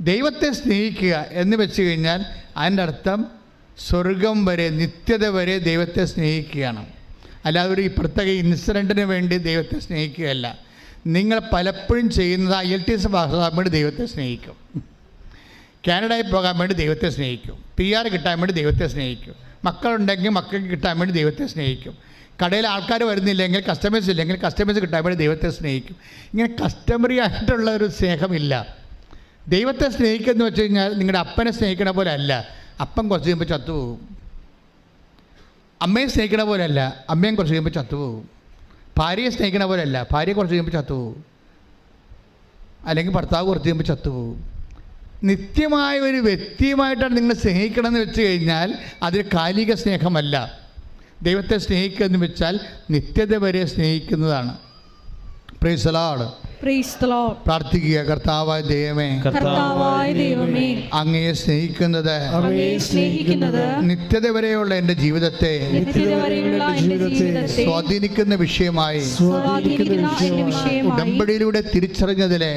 ദൈവത്തെ സ്നേഹിക്കുക എന്ന് വെച്ച് കഴിഞ്ഞാൽ അതിന്റെ അർത്ഥം സ്വർഗം വരെ നിത്യത വരെ ദൈവത്തെ സ്നേഹിക്കുകയാണ്. അല്ലാതെ ഒരു പ്രത്യേക ഇൻസിഡന്റിന് വേണ്ടി ദൈവത്തെ സ്നേഹിക്കുകയല്ല. നിങ്ങൾ പലപ്പോഴും ചെയ്യുന്നത് ഐ എൽ ടി എസ് പാസ്സാകാൻ വേണ്ടി ദൈവത്തെ സ്നേഹിക്കും. കാനഡയിൽ പോകാൻ വേണ്ടി ദൈവത്തെ സ്നേഹിക്കും. പി ആർ കിട്ടാൻ വേണ്ടി ദൈവത്തെ സ്നേഹിക്കും. മക്കളുണ്ടെങ്കിൽ മക്കൾക്ക് കിട്ടാൻ വേണ്ടി ദൈവത്തെ സ്നേഹിക്കും. കടയിൽ ആൾക്കാർ വരുന്നില്ലെങ്കിൽ കസ്റ്റമേഴ്സ് ഇല്ലെങ്കിൽ കസ്റ്റമേഴ്സ് കിട്ടാൻ വേണ്ടി ദൈവത്തെ സ്നേഹിക്കും. ഇങ്ങനെ കസ്റ്റമറി ആയിട്ടുള്ള ഒരു സ്നേഹമില്ല. ദൈവത്തെ സ്നേഹിക്കുന്ന വെച്ച് കഴിഞ്ഞാൽ നിങ്ങളുടെ അപ്പനെ സ്നേഹിക്കണ പോലെ അല്ല അപ്പൻ കുറച്ച് കഴിയുമ്പോൾ ചത്തുപോകും. അമ്മയെ സ്നേഹിക്കണ പോലെ അല്ല അമ്മയും കുറച്ച് കഴിയുമ്പോൾ ചത്തുപോകും. ഭാര്യയെ സ്നേഹിക്കണ പോലെ അല്ല ഭാര്യ കുറച്ച് കഴിയുമ്പോൾ ചത്തുപോകും. അല്ലെങ്കിൽ ഭർത്താവ് കുറച്ച് കഴിയുമ്പോൾ ചത്തുപോകും. നിത്യമായ ഒരു വ്യക്തിയുമായിട്ടാണ് നിങ്ങൾ സ്നേഹിക്കണമെന്ന് വെച്ച് കഴിഞ്ഞാൽ അതൊരു കാലിക സ്നേഹമല്ല. ദൈവത്തെ സ്നേഹിക്കുക എന്ന് വെച്ചാൽ നിത്യത വരെ സ്നേഹിക്കുന്നതാണ്. പ്രീസലാണ്. പ്രാർത്ഥിക്കുക കർത്താവായ ദൈവമേ. കർത്താവായ ദൈവമേ. അങ്ങയെ സ്നേഹിക്കുന്നത്. നിത്യത വരെയുള്ള എന്റെ ജീവിതത്തെ സ്വാധീനിക്കുന്ന വിഷയമായി സ്വാധീനിക്കുന്ന വിഷയമായി ഉടമ്പടിയിലൂടെ തിരിച്ചറിഞ്ഞതിലെ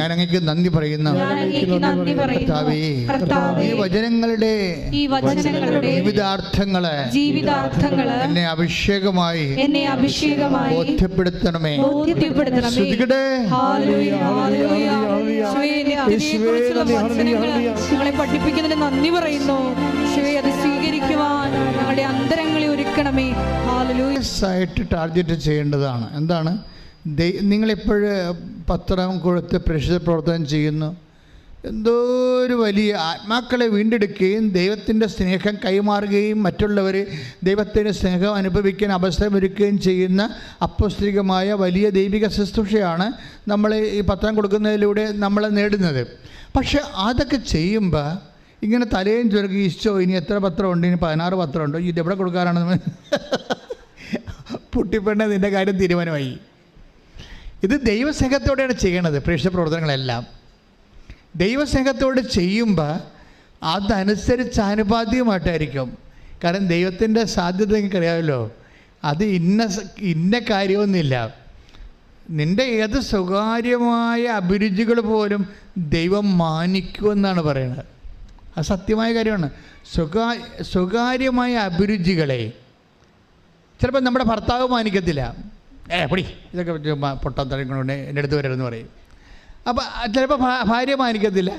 ഞാൻ അങ്ങക്ക് നന്ദി പറയുന്നു. ഈ വചനങ്ങളുടെ ഈ ജീവിതാർത്ഥങ്ങളെ എന്നെ അഭിഷേകമായി എന്നെ അഭിഷേകമായി ബോധ്യപ്പെടുത്തണമേ. ബോധ്യപ്പെടുത്തണമേ. ഞങ്ങളെ പഠിപ്പിക്കുന്നതിന് നന്ദി പറയുന്നു. യേശുവേ, അത് സ്വീകരിക്കുവാൻ ഞങ്ങളുടെ അന്തരങ്ങളെ ഒരുക്കണമേ. ആയിട്ട് ടാർഗറ്റ് ചെയ്യേണ്ടതാണ്. എന്താണ്? നിങ്ങളിപ്പോഴ് പത്രം കൊടുത്ത് പ്രേക്ഷിത പ്രവർത്തനം ചെയ്യുന്നു? എന്തോ ഒരു വലിയ ആത്മാക്കളെ വീണ്ടെടുക്കുകയും ദൈവത്തിന്റെ സ്നേഹം കൈമാറുകയും മറ്റുള്ളവർ ദൈവത്തിന്റെ സ്നേഹം അനുഭവിക്കാൻ അവസരമൊരുക്കുകയും ചെയ്യുന്ന അപ്പസ്ത്രികമായ വലിയ ദൈവിക ശുശ്രൂഷയാണ് നമ്മൾ ഈ പത്രം കൊടുക്കുന്നതിലൂടെ നമ്മൾ നേടുന്നത്. പക്ഷെ അതൊക്കെ ചെയ്യുമ്പോൾ ഇങ്ങനെ തലയും ചുരുക്കി ഇഷ്ടോ ഇനി എത്ര പത്രമുണ്ട് ഇനി പതിനാറ് പത്രമുണ്ടോ ഇത് എവിടെ കൊടുക്കാനാണെന്ന് പുട്ടിപ്പെണ്ണ നിന്റെ കാര്യം തീരുമാനമായി. ഇത് ദൈവസ്നേഹത്തോടെയാണ് ചെയ്യണത് പ്രേക്ഷക പ്രവർത്തനങ്ങളെല്ലാം. ദൈവസ്നേഹത്തോട് ചെയ്യുമ്പോൾ അതനുസരിച്ച് ആനുപാതികമായിട്ടായിരിക്കും. കാരണം ദൈവത്തിന്റെ സാധ്യത നിങ്ങൾക്കറിയാമല്ലോ അത് ഇന്ന ഇന്ന കാര്യമൊന്നുമില്ല. നിന്റെ ഏത് സ്വകാര്യമായ അഭിരുചികൾ പോലും ദൈവം മാനിക്കുമെന്നാണ് പറയുന്നത്. അത് സത്യമായ കാര്യമാണ്. സ്വകാ സ്വകാര്യമായ അഭിരുചികളെ ചിലപ്പോൾ നമ്മുടെ ഭർത്താവ് മാനിക്കത്തില്ല. ഏ പൊടി ഇതൊക്കെ പൊട്ടാൻ തുടങ്ങിക്കൊണ്ട് എന്റെ അടുത്ത് വരരുതെന്ന് പറയും. അപ്പോൾ ചിലപ്പോൾ ഭാര്യ മാനിക്കത്തില്ല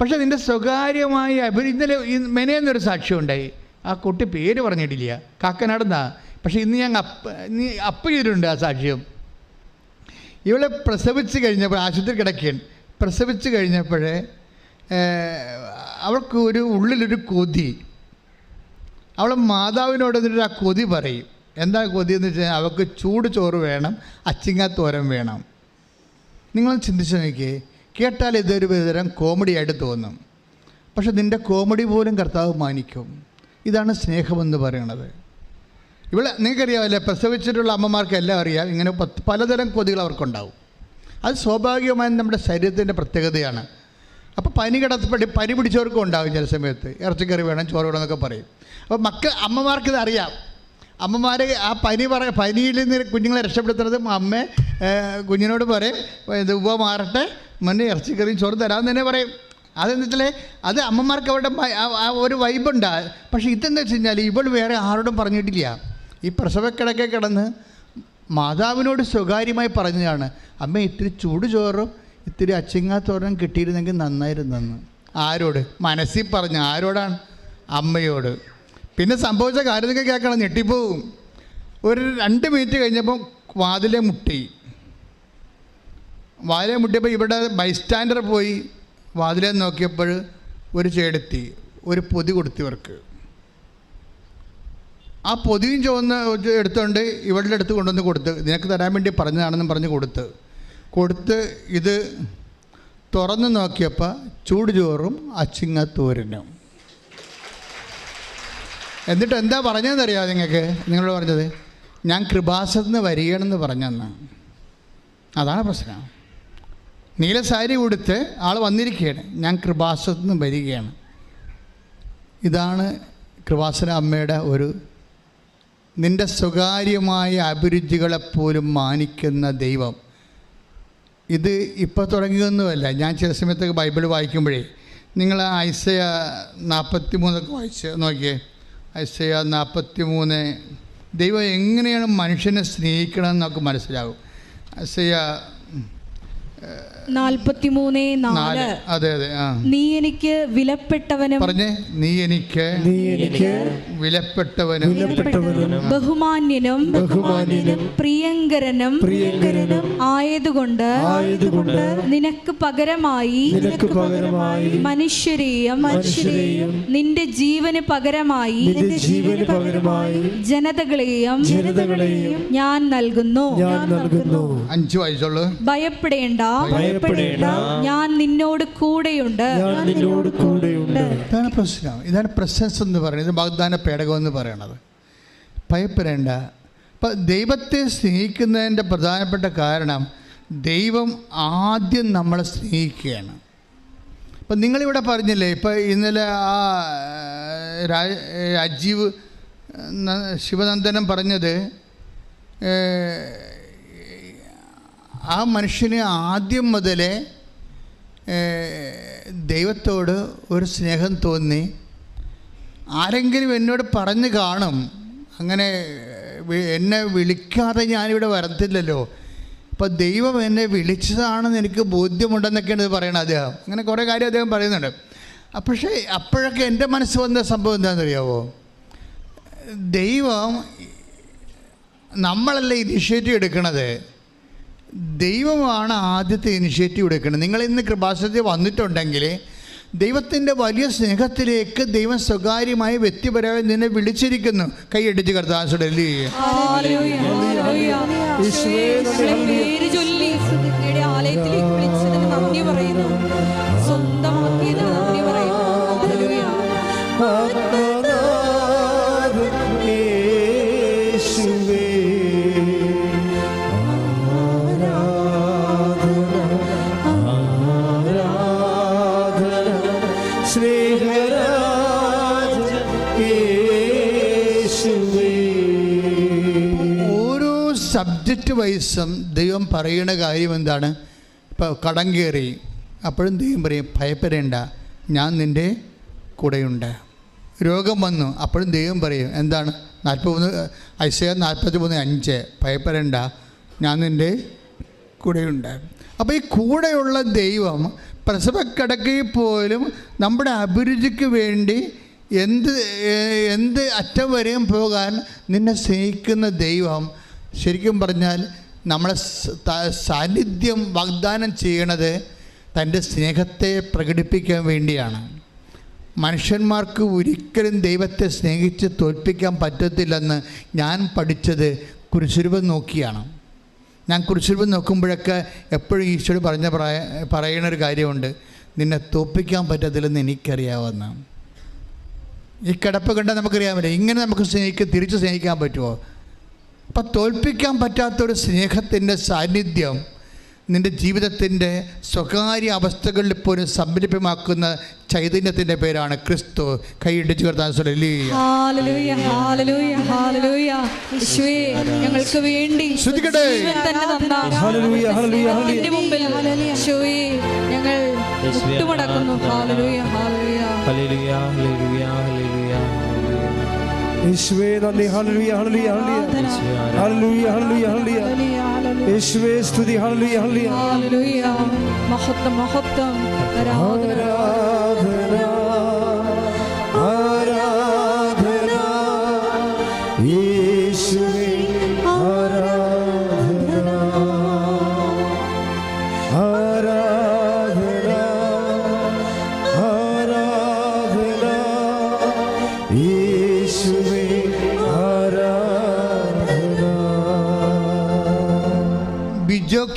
പക്ഷെ നിന്റെ സ്വകാര്യമായ ഇന്നലെ മെനയെന്നൊരു സാക്ഷ്യം ഉണ്ടായി ആ കുട്ടി പേര് പറഞ്ഞിട്ടില്ല. കാക്കനാടുന്നാ. പക്ഷേ ഇന്ന് ഞാൻ അപ്പ് നീ അപ്പ് ചെയ്തിട്ടുണ്ട് ആ സാക്ഷ്യം. ഇവളെ പ്രസവിച്ച് കഴിഞ്ഞപ്പോൾ ആശുപത്രി കിടക്കുകയാണ് പ്രസവിച്ച് കഴിഞ്ഞപ്പോൾ അവൾക്ക് ഒരു ഉള്ളിലൊരു കൊതി. അവൾ മാതാവിനോട് എന്നിട്ട് ആ കൊതി പറയും. എന്താ കൊതി എന്ന് വെച്ചാൽ അവൾക്ക് ചൂട് ചോറ് വേണം അച്ചിങ്ങാത്തോരം വേണം. നിങ്ങൾ ചിന്തിച്ച് നോക്കിയേ കേട്ടാൽ ഇതൊരു വിധതരം കോമഡി ആയിട്ട് തോന്നും. പക്ഷെ നിന്റെ കോമഡി പോലും കർത്താവ് മാനിക്കും. ഇതാണ് സ്നേഹമെന്ന് പറയണത്. ഇവിടെ നിങ്ങൾക്കറിയാമല്ലേ പ്രസവിച്ചിട്ടുള്ള അമ്മമാർക്ക് എല്ലാം അറിയാം. ഇങ്ങനെ പലതരം കൊതികൾ അവർക്കുണ്ടാവും. അത് സ്വാഭാവികമായും നമ്മുടെ ശരീരത്തിന്റെ പ്രത്യേകതയാണ്. അപ്പോൾ പനി കിടത്തപ്പെട്ട് പനി പിടിച്ചവർക്കും ഉണ്ടാകും ചില സമയത്ത്. ഇറച്ചിക്കറി വേണം ചോറ് വേണം എന്നൊക്കെ പറയും. അപ്പോൾ മക്കൾ അമ്മമാർക്ക് ഇത് അറിയാം. അമ്മമാർ ആ പനി പറ പനിയിൽ നിന്ന് കുഞ്ഞുങ്ങളെ രക്ഷപ്പെടുത്തുന്നത് അമ്മ കുഞ്ഞിനോട് പറയും ഇത് ഉവ മാറട്ടെ മുന്നേ ഇറച്ചിക്കറിയും ചോറ് തരാമെന്ന് തന്നെ പറയും. അതെന്ന് അത് അമ്മമാർക്ക് അവരുടെ ഒരു വൈബുണ്ട് പക്ഷേ ഇതെന്ന് വെച്ച് കഴിഞ്ഞാൽ ഇവൾ വേറെ ആരോടും പറഞ്ഞിട്ടില്ല. ഈ പ്രസവക്കിടക്കെ കിടന്ന് മാതാവിനോട് സ്വകാര്യമായി പറഞ്ഞതാണ് അമ്മ ഇത്തിരി ചൂട് ചോറും ഇത്തിരി അച്ചിങ്ങാത്തോറും കിട്ടിയിരുന്നെങ്കിൽ നന്നായിരുന്നെന്ന്. ആരോട്? മനസ്സിൽ പറഞ്ഞു ആരോടാണ്? അമ്മയോട്. പിന്നെ സംഭവിച്ച കാര്യമൊക്കെ കേൾക്കണം. ഞെട്ടിപ്പോവും ഒരു രണ്ട് മിനിറ്റ് കഴിഞ്ഞപ്പോൾ വാതിലെ മുട്ടി. വാതിലെ മുട്ടിയപ്പോൾ ഇവിടെ ബൈസ്റ്റാൻഡർ പോയി. വാതിലെ നോക്കിയപ്പോൾ ഒരു ചേടത്തി. ഒരു പൊതി കൊടുത്തു ഇവർക്ക്. ആ പൊതിയും ചുവന്ന് എടുത്തുകൊണ്ട് ഇവളുടെ അടുത്ത് കൊണ്ടുവന്ന് കൊടുത്ത്. നിനക്ക് തരാൻ വേണ്ടി പറഞ്ഞതാണെന്ന് പറഞ്ഞ് കൊടുത്ത്. കൊടുത്ത് ഇത് തുറന്ന് നോക്കിയപ്പോൾ ചൂട് ചോറും അച്ചിങ്ങത്തോരനും എന്നിട്ട് എന്താ പറഞ്ഞതെന്നറിയാമോ നിങ്ങൾക്ക്? നിങ്ങളോട് പറഞ്ഞത് ഞാൻ കൃപാസത്തിന് വരികയാണെന്ന് പറഞ്ഞെന്ന്. അതാണ് പ്രശ്നം. നീല സാരി ഉടുത്ത് ആൾ വന്നിരിക്കുകയാണ് ഞാൻ കൃപാസത്തിന് വരികയാണ്. ഇതാണ് കൃപാസന അമ്മയുടെ ഒരു നിന്റെ സ്വകാര്യമായ അഭിരുചികളെപ്പോലും മാനിക്കുന്ന ദൈവം. ഇത് ഇപ്പോൾ തുടങ്ങിയൊന്നുമല്ല. ഞാൻ ചില സമയത്തൊക്കെ ബൈബിൾ വായിക്കുമ്പോഴേ നിങ്ങൾ ഐസയ നാൽപ്പത്തി മൂന്നൊക്കെ വായിച്ച് നോക്കിയേ ഐസയ നാൽപ്പത്തി മൂന്ന് ദൈവം എങ്ങനെയാണ് മനുഷ്യനെ സ്നേഹിക്കണമെന്ന് നമുക്ക് മനസ്സിലാകും. ഐസയ നാൽപ്പത്തിമൂന്ന് നാല്. അതെ അതെ നീ എനിക്ക് വിലപ്പെട്ടവനും പറഞ്ഞേ നീ എനിക്ക് നീ എനിക്ക് വിലപ്പെട്ടവനും വിലപ്പെട്ടവനും ബഹുമാന്യനും ബഹുമാന്യനും പ്രിയങ്കരനും പ്രിയങ്കരനും ആയതുകൊണ്ട് ആയതുകൊണ്ട് നിനക്ക് പകരമായി നിനക്ക് പകരമായി മനുഷ്യരെയും മനുഷ്യരെയും നിന്റെ ജീവന് പകരമായി നിന്റെ ജീവന് പകരമായി ജനതകളെയും ജനതകളെയും ഞാൻ നൽകുന്നു. ഞാൻ നൽകുന്നു. അഞ്ച് വയസ്സുള്ളൂ. ഭയപ്പെടേണ്ട. ഭയപ്പെടേണ്ട. ഞാൻ നിന്നോട് കൂടെയുണ്ട്. ഞാൻ നിന്നോട് കൂടെയുണ്ട്. ഇതാണ് പ്രശ്നം. ഇതാണ് പ്രസൻസ് എന്ന് പറയുന്നത്. ഇത് വാഗ്ദാന പേടകം എന്ന് പറയണത്. ഭയപ്പെടേണ്ട. അപ്പം ദൈവത്തെ സ്നേഹിക്കുന്നതിന്റെ പ്രധാനപ്പെട്ട കാരണം ദൈവം ആദ്യം നമ്മളെ സ്നേഹിക്കുകയാണ്. അപ്പം നിങ്ങളിവിടെ പറഞ്ഞില്ലേ ഇപ്പം ഇന്നലെ ആ രാ- രാജീവ് ശിവനന്ദനം പറഞ്ഞത് ആ മനുഷ്യന് ആദ്യം മുതലേ ദൈവത്തോട് ഒരു സ്നേഹം തോന്നി. ആരെങ്കിലും എന്നോട് പറഞ്ഞു കാണും. അങ്ങനെ എന്നെ വിളിക്കാതെ ഞാനിവിടെ വരത്തില്ലല്ലോ. ഇപ്പം ദൈവം എന്നെ വിളിച്ചതാണെന്ന് എനിക്ക് ബോധ്യമുണ്ടെന്നൊക്കെയാണ് ഇത് പറയണത് അദ്ദേഹം. അങ്ങനെ കുറേ കാര്യം അദ്ദേഹം പറയുന്നുണ്ട്. പക്ഷേ അപ്പോഴൊക്കെ എന്റെ മനസ്സ് വന്ന സംഭവം എന്താണെന്നറിയാവോ? ദൈവം നമ്മളല്ല ഇനിഷ്യേറ്റീവ് എടുക്കണത്? ദൈവമാണ് ആദ്യത്തെ ഇനിഷ്യേറ്റീവ് എടുക്കുന്നത് നിങ്ങൾ ഇന്ന് കൃപാസനത്തിൽ വന്നിട്ടുണ്ടെങ്കിൽ ദൈവത്തിന്റെ വലിയ സ്നേഹത്തിലേക്ക് ദൈവം സ്വകാര്യമായി വ്യക്തിപരമായി നിന്നെ വിളിച്ചിരിക്കുന്നു കൈയടിച്ച് കർത്താസുടെ ആലയത്തിലേക്ക് വിളിച്ചതിന് നന്ദി പറയുന്നു സ്വന്തമാക്കിയതിന് നന്ദി പറയുന്നു സബ്ജക്റ്റ് വൈസും ദൈവം പറയുന്ന കാര്യം എന്താണ്? ഇപ്പോൾ കടം കയറി. അപ്പോഴും ദൈവം പറയും ഭയപ്പെടേണ്ട. ഞാൻ നിന്റെ കൂടെയുണ്ട്. രോഗം വന്നു. അപ്പോഴും ദൈവം പറയും എന്താണ്? നാൽപ്പത്തിമൂന്ന് ഐസയ നാൽപ്പത്തി മൂന്ന് അഞ്ച്. ഭയപ്പെടേണ്ട. ഞാൻ നിന്റെ കൂടെയുണ്ട്. അപ്പോൾ ഈ കൂടെയുള്ള ദൈവം പ്രസവക്കിടക്കയിൽ പോലും നമ്മുടെ അഭിരുചിക്ക് വേണ്ടി എന്ത് എന്ത് അറ്റം വരെയും പോകാൻ നിന്നെ സ്നേഹിക്കുന്ന ദൈവം ശരിക്കും പറഞ്ഞാൽ നമ്മളെ സാന്നിധ്യം വാഗ്ദാനം ചെയ്യണത് തന്റെ സ്നേഹത്തെ പ്രകടിപ്പിക്കാൻ വേണ്ടിയാണ്. മനുഷ്യന്മാർക്ക് ഒരിക്കലും ദൈവത്തെ സ്നേഹിച്ച് തോൽപ്പിക്കാൻ പറ്റത്തില്ലെന്ന് ഞാൻ പഠിച്ചത് കുരിശുരൂപം നോക്കിയാണ്. ഞാൻ കുരിശുരൂപം നോക്കുമ്പോഴൊക്കെ എപ്പോഴും ഈശോട് പറഞ്ഞ പറയ പറയണ ഒരു കാര്യമുണ്ട്. നിന്നെ തോൽപ്പിക്കാൻ പറ്റത്തില്ലെന്ന് എനിക്കറിയാവുന്ന. ഈ കിടപ്പ് കണ്ടാൽ നമുക്കറിയാമല്ലോ ഇങ്ങനെ നമുക്ക് സ്നേഹിക്ക തിരിച്ച് സ്നേഹിക്കാൻ പറ്റുമോ അപ്പം തോൽപ്പിക്കാൻ പറ്റാത്തൊരു സ്നേഹത്തിന്റെ സാന്നിധ്യം നിന്റെ ജീവിതത്തിന്റെ സ്വകാര്യ അവസ്ഥകളിൽ പോലും സംരംഭമാക്കുന്ന ചൈതന്യത്തിന്റെ പേരാണ് ക്രിസ്തു. കൈയിട്ട് കർത്താൻ സ്വലി ഹല്ലേലൂയ, ഹല്ലേലൂയ, ഹല്ലേലൂയ. യേശുവേ, ഞങ്ങൾക്ക് വേണ്ടി യേശുവേ നന്ദി. Hallelujah hallelujah hallelujah. Hallelujah hallelujah hallelujah. യേശുവേ സ്തുതി. ഹല്ലുയ ഹല്ലുയ ഹല്ലുയ മഹത്വം മഹത്വം. ആരാധന. ആരാധന.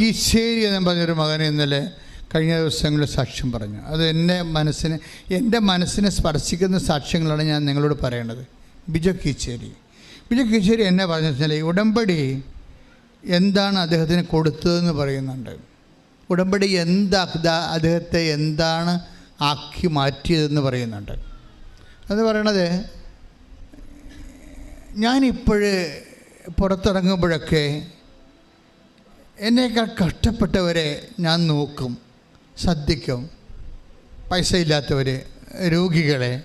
കീശേരി എന്ന് പറഞ്ഞൊരു മകൻ ഇന്നലെ കഴിഞ്ഞ ദിവസങ്ങളിൽ സാക്ഷ്യം പറഞ്ഞു. അത് എന്റെ മനസ്സിനെ എന്റെ മനസ്സിനെ സ്പർശിക്കുന്ന സാക്ഷ്യങ്ങളാണ് ഞാൻ നിങ്ങളോട് പറയേണ്ടത്. ബിജോ കീച്ചേരി ബിജോ കീച്ചേരി എന്നെ പറഞ്ഞു വെച്ചാൽ ഉടമ്പടി എന്താണ് അദ്ദേഹത്തിന് കൊടുത്തതെന്ന് പറയുന്നുണ്ട്. ഉടമ്പടി എന്താ അദ്ദേഹത്തെ എന്താണ് ആക്കി മാറ്റിയതെന്ന് പറയുന്നുണ്ട്. അത് പറയണത് ഞാനിപ്പോഴ് പുറത്തിറങ്ങുമ്പോഴൊക്കെ എന്നേക്കാൾ കഷ്ടപ്പെട്ടവരെ ഞാൻ നോക്കും ശ്രദ്ധിക്കും. പൈസ ഇല്ലാത്തവർ രോഗികളെ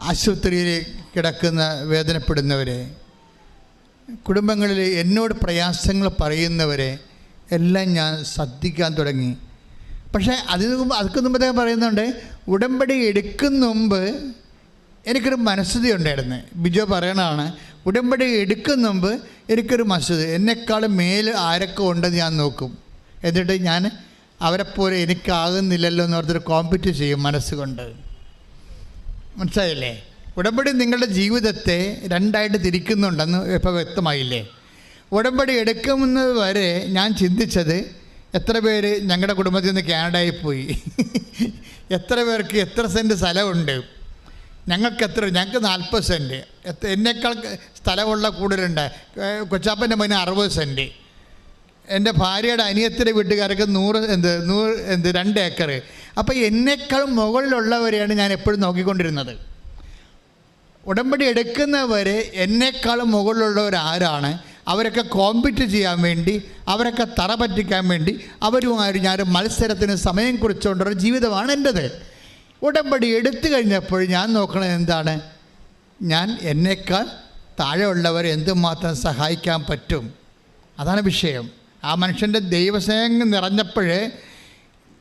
ആശുപത്രിയിൽ കിടക്കുന്ന വേദനപ്പെടുന്നവരെ കുടുംബങ്ങളിൽ എന്നോട് പ്രയാസങ്ങൾ പറയുന്നവരെ എല്ലാം ഞാൻ ശ്രദ്ധിക്കാൻ തുടങ്ങി. പക്ഷേ അതിന് മുമ്പ് അതൊക്കെ മുമ്പ് പറയുന്നുണ്ട് ഉടമ്പടി എടുക്കുന്ന മുമ്പ് എനിക്കൊരു മനസ്സിതി ഉണ്ടായിരുന്നു. ബിജോ പറയണതാണ് ഉടമ്പടി എടുക്കുന്ന മുമ്പ് എനിക്കൊരു മസ്ജിദ്. എന്നെക്കാളും മേൽ ആരൊക്കെ ഉണ്ടെന്ന് ഞാൻ നോക്കും. എന്നിട്ട് ഞാൻ അവരെപ്പോലെ എനിക്കാകുന്നില്ലല്ലോ എന്ന് പറഞ്ഞൊരു കോമ്പറ്റ് ചെയ്യും മനസ്സുകൊണ്ട്. മനസ്സിലായില്ലേ? ഉടമ്പടി നിങ്ങളുടെ ജീവിതത്തെ രണ്ടായിട്ട് തിരിക്കുന്നുണ്ടെന്ന് ഇപ്പോൾ വ്യക്തമായില്ലേ? ഉടമ്പടി എടുക്കുന്നത് വരെ ഞാൻ ചിന്തിച്ചത് എത്ര പേര് ഞങ്ങളുടെ കുടുംബത്തിൽ നിന്ന് കാനഡയിൽ പോയി. എത്ര പേർക്ക് എത്ര സെന്റ് സ്ഥലമുണ്ട്. ഞങ്ങൾക്ക് എത്ര ഞങ്ങൾക്ക് നാൽപ്പത് സെന്റ് എന്നേക്കാൾ സ്ഥലമുള്ള കൂടുതലുണ്ട്. കൊച്ചാപ്പന്റെ മകന് അറുപത് സെന്റ് എന്റെ ഭാര്യയുടെ അനിയത്തിന്റെ വീട്ടുകാർക്ക് നൂറ് എന്ത് നൂറ് എന്ത് രണ്ട് ഏക്കർ അപ്പോൾ എന്നേക്കാൾ മുകളിലുള്ളവരെയാണ് ഞാൻ എപ്പോഴും നോക്കിക്കൊണ്ടിരുന്നത്. ഉടമ്പടി എടുക്കുന്നവരെ എന്നേക്കാളും മുകളിലുള്ളവർ ആരാണ്? അവരൊക്കെ കോമ്പറ്റ് ചെയ്യാൻ വേണ്ടി അവരൊക്കെ തറ പറ്റിക്കാൻ വേണ്ടി അവരുമായിട്ട് ഞാൻ മത്സരത്തിന് സമയം കുറിച്ചുകൊണ്ടൊരു ജീവിതമാണ് എന്റെത്. ഉടമ്പടി എടുത്തു കഴിഞ്ഞപ്പോൾ ഞാൻ നോക്കണത് എന്താണ്? ഞാൻ എന്നേക്കാൾ താഴെയുള്ളവരെ എന്തുമാത്രം സഹായിക്കാൻ പറ്റും? അതാണ് വിഷയം. ആ മനുഷ്യന്റെ ദൈവസ്നേഹം നിറഞ്ഞപ്പോഴേ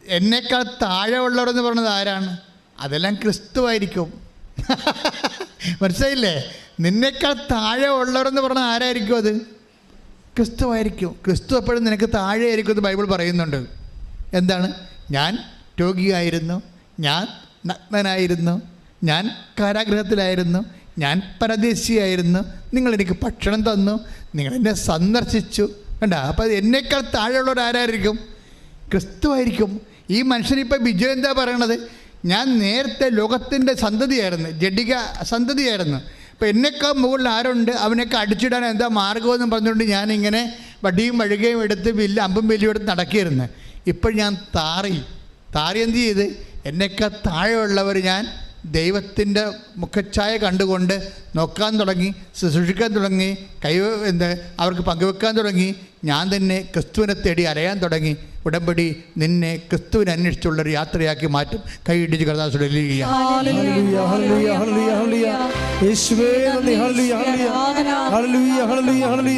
എന്നേക്കാൾ താഴെയുള്ളവരെന്ന് പറയുന്നത് ആരാണ്? അതെല്ലാം ക്രിസ്തുവായിരിക്കും. മനസ്സിലായില്ലേ? നിന്നേക്കാൾ താഴെ ഉള്ളവരെന്ന് പറഞ്ഞാൽ ആരായിരിക്കും അത്? ക്രിസ്തുവായിരിക്കും. ക്രിസ്തു എപ്പോഴും നിനക്ക് താഴെയായിരിക്കും എന്ന് ബൈബിൾ പറയുന്നുണ്ട്. എന്താണ്? ഞാൻ രോഗിയായിരുന്നു. ഞാൻ നഗ്നനായിരുന്നു. ഞാൻ കാരാഗ്രഹത്തിലായിരുന്നു. ഞാൻ പരദേശിയായിരുന്നു. നിങ്ങൾ എനിക്ക് ഭക്ഷണം തന്നു. നിങ്ങൾ എന്നെ സന്ദർശിച്ചു. അപ്പോൾ അത് എന്നേക്കാൾ താഴെയുള്ളവർ ആരായിരിക്കും? ക്രിസ്തുവായിരിക്കും ഈ മനുഷ്യനിപ്പോൾ ബിജു എന്താ പറയണത്? ഞാൻ നേരത്തെ ലോകത്തിന്റെ സന്തതിയായിരുന്നു. ജഡിക സന്തതിയായിരുന്നു. അപ്പോൾ എന്നേക്കാൾ മുകളിൽ ആരുണ്ട്? അവനൊക്കെ അടിച്ചിടാൻ എന്താ മാർഗമെന്ന് പറഞ്ഞുകൊണ്ട് ഞാനിങ്ങനെ വടിയും വഴുകയും എടുത്ത് വില്ല് അമ്പും വില്ലും എടുത്ത് നടക്കിയിരുന്നു. ഇപ്പോൾ ഞാൻ താറി താറി എന്ത് ചെയ്ത്? എന്നേക്കാൾ താഴെയുള്ളവർ ഞാൻ ദൈവത്തിന്റെ മുഖച്ഛായ കണ്ടുകൊണ്ട് നോക്കാൻ തുടങ്ങി ശുശ്രൂഷിക്കാൻ തുടങ്ങി കൈ എന്ത് അവർക്ക് പങ്കുവെക്കാൻ തുടങ്ങി ഞാൻ തന്നെ ക്രിസ്തുവിനെ തേടി അലയാൻ തുടങ്ങി. ഉടമ്പടി നിന്നെ ക്രിസ്തുവിനെ അന്വേഷിച്ചുള്ളൊരു യാത്രയാക്കി മാറ്റും. കൈയിടിച്ച് ഇടിച്ച് ഹല്ലേലൂയ ഹല്ലേലൂയ